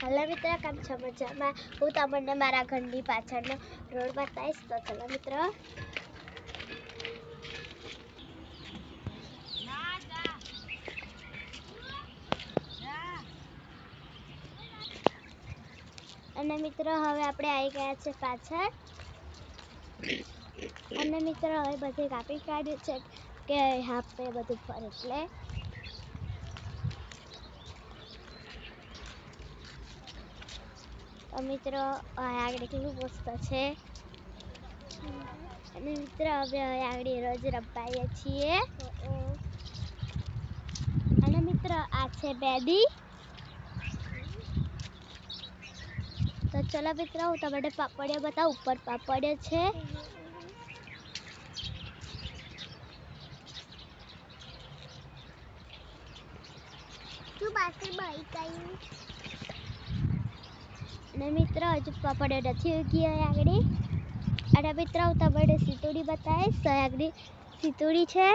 હાલો મિત્ર, કેમ છો મજામાં? હું તમને મારા ઘરની પાછળનો રોડ બતાવીશ. તો ચલો મિત્ર. અને મિત્રો, હવે આપણે આવી ગયા છે પાછળ. અને મિત્રો, હવે બધે કાપી કાઢ્યું છે કે હાફે બધું ફર એટલે. મિત્રો આગળ કેવું મસ્ત છે. અને મિત્રો હવે હવે આગળ રોજ રમાઈએ છીએ. અને મિત્રો, આ છે બેદી તો ચલો મિત્રો, હું તમને પાપડિયા બતાવું. ઉપર પાપડિયા છે. શું પાછળ બાઈ કઈ? અને મિત્રો, હજુ પાપડિયા નથી ઉગી આગળ. અને મિત્રો, હું તમને સીતુડી બતાવીશ. તો આગળ સીતુડી છે.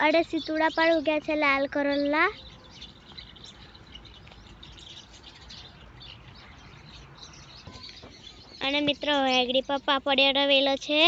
અને સીતુડા પણ ઉગ્યા છે લાલ કરોલના અને મિત્રો આગળ પર પાપડિયાનો વેલો છે.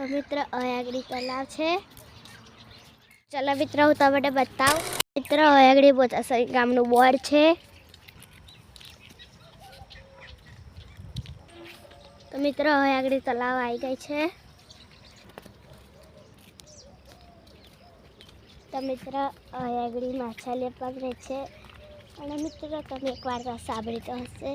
તો મિત્ર અયાગડી તલાવ છે. ચલો મિત્ર, હું તમને બતાવું. મિત્ર અયાગડી બોચાસરી ગામનું બોર્ડ છે. તો મિત્ર અયાગડી તલાવ આવી ગઈ છે. તો મિત્ર અયાગડી માછલીઓ માછાલી પકડે છે. અને મિત્ર, તમે એકવાર સાંભળી તો હશે.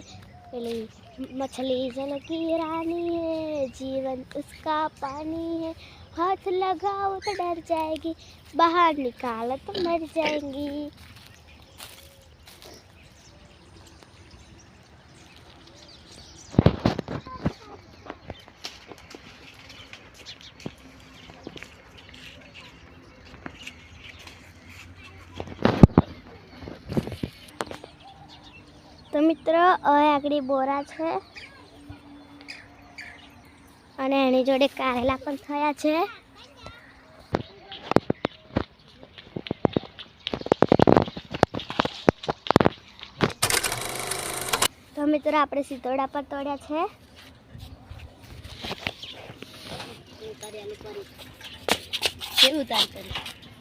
પેલી मछली जल की रानी है, जीवन उसका पानी है। हाथ लगाओ तो डर जाएगी, बाहर निकालो तो मर जाएँगी। તો મિત્રો, હવે આગળ બોરા છે. અને એની જોડે કારેલા પણ થયા છે. તો મિત્રો, આપણે સિતોડા પર તોડ્યા છે. કેવું તાર કર્યું